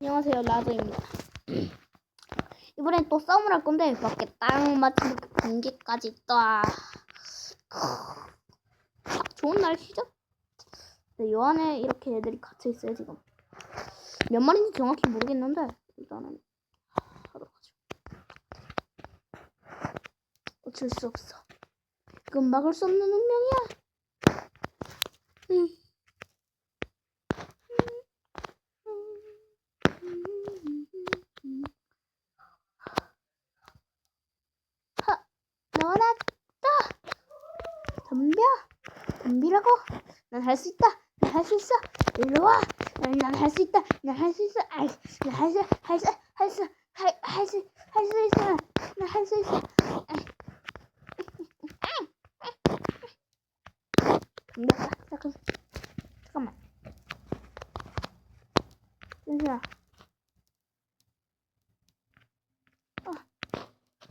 안녕하세요 라드입니다. 이번엔 또 싸움을 할 건데 밖에 딱 마침 공기까지 딱딱 좋은 날씨죠? 네, 요 안에 이렇게 애들이 갇혀 있어요 지금. 몇 마리인지 정확히 모르겠는데 일단은 하도록 하죠. 어쩔 수 없어. 이건 막을 수 없는 운명이야. 음. 하, 나왔다. 덤벼, 덤비라고. 난 할 수 있다. 난 할 수 있어. 일로 와. 난 할 수 있다. 난 할 수 있어. 난할 수, 할 수, 할 수, 있어. 난 할 수 있어. 덤볐다. 잠깐, 잠깐만. 잠시만.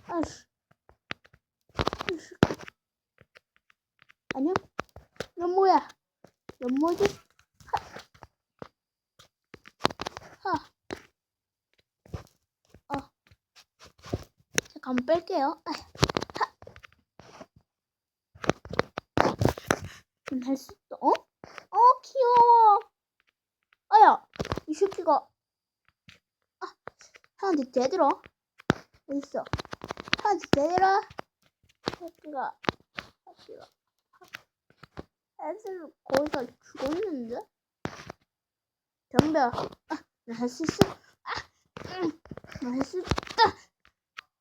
아이씨. 아이씨. 안녕? 넌 뭐지? 하. 하. 어. 잠깐 뺄게요. 아, 하. 할수 있어. 어? 어, 귀여워. 아야, 이 새끼가. 아, 형한테. 어디 있어? 형한테 대들어. 새끼가. 새끼가. 애들 거의 다 죽었는데? 덤벼. 아, 나할수 있어. 아, 응. 나할수 있다.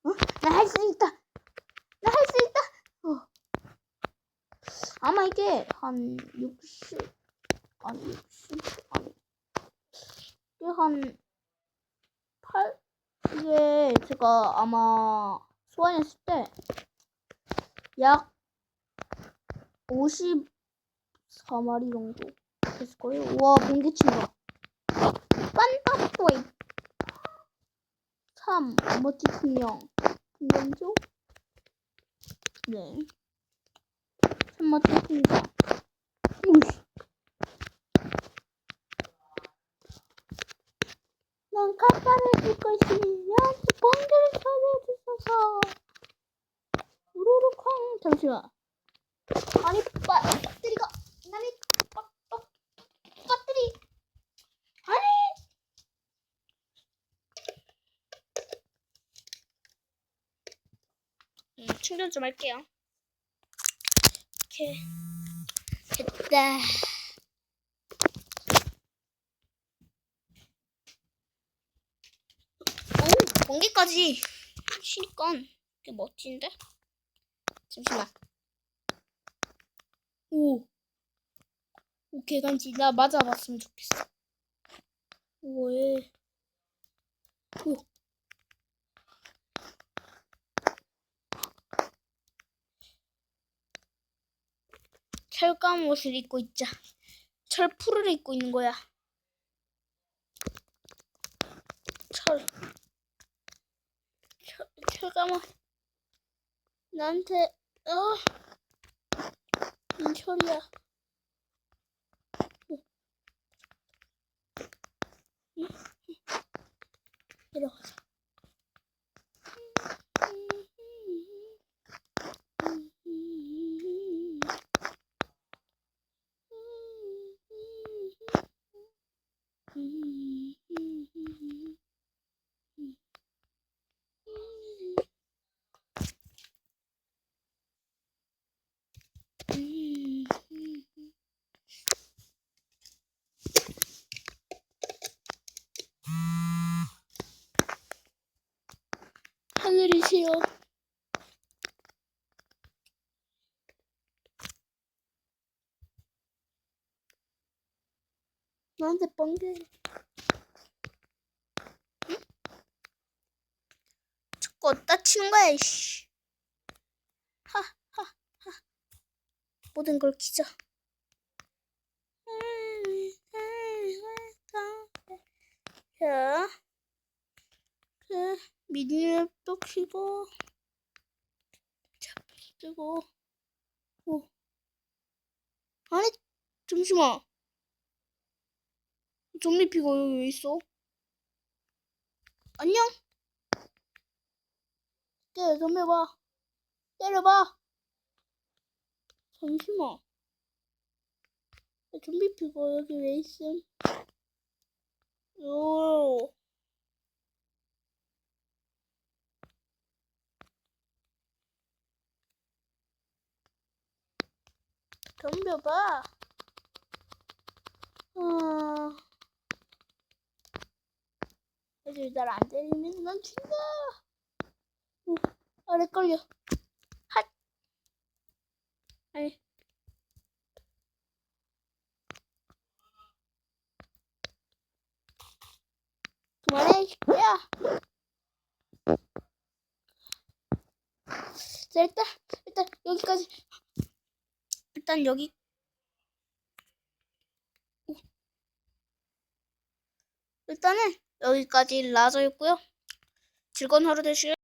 어? 나할수 있다. 나 할 수 있다. 어. 아마 이게 한 60, 아니 60, 아니 이게 한 8, 이게 제가 아마 소환했을 때 약 54마리 정도 됐을 거예요. 와, 번개친 거. 빤빠또이 3. 멋지 풍령. 풍령조? 네. 3멋지 풍경. 우씨. 난 카파를 줄 것이면 번개를 찾아주소서. 우르르쾅. 잠시만. 아니, 빠, 빠뜨리가. 나니, 빠, 빠, 빠뜨리. 아니. 음, 충전 좀 할게요. 이렇게. 됐다. 오, 번개까지 쉬니까 꽤 멋진데? 잠시만. 오. 오, 개간지. 나 맞아봤으면 좋겠어. 오, 예. 오. 철감 옷을 입고 있자. 철푸를 입고 있는 거야. 철. 철, 철감 옷. 나한테, 어. 인철이야. 내려가자. 하늘이시여. 나한테 번개. 응? 자꾸 어디다 치는 거야, 이씨. 하, 하, 하. 모든 걸 기자. 자, 그, 미니맵도 키고, 잡도 뜨고, 오. 아니, 잠시만. 좀비 피가 여기 왜 있어? 안녕. 때려, 덤벼봐. 때려봐. 잠시만. 야, 좀비 피고 여기 왜 있음? 요. 덤벼봐. 어... 애들 날안 때리면 난 죽는다. 오, 아래 걸려. 핫. 아니. 그만해, 야. 자, 일단, 일단, 여기까지. 일단, 여기. 오. 일단은, 여기까지 라저였고요. 즐거운 하루 되시길.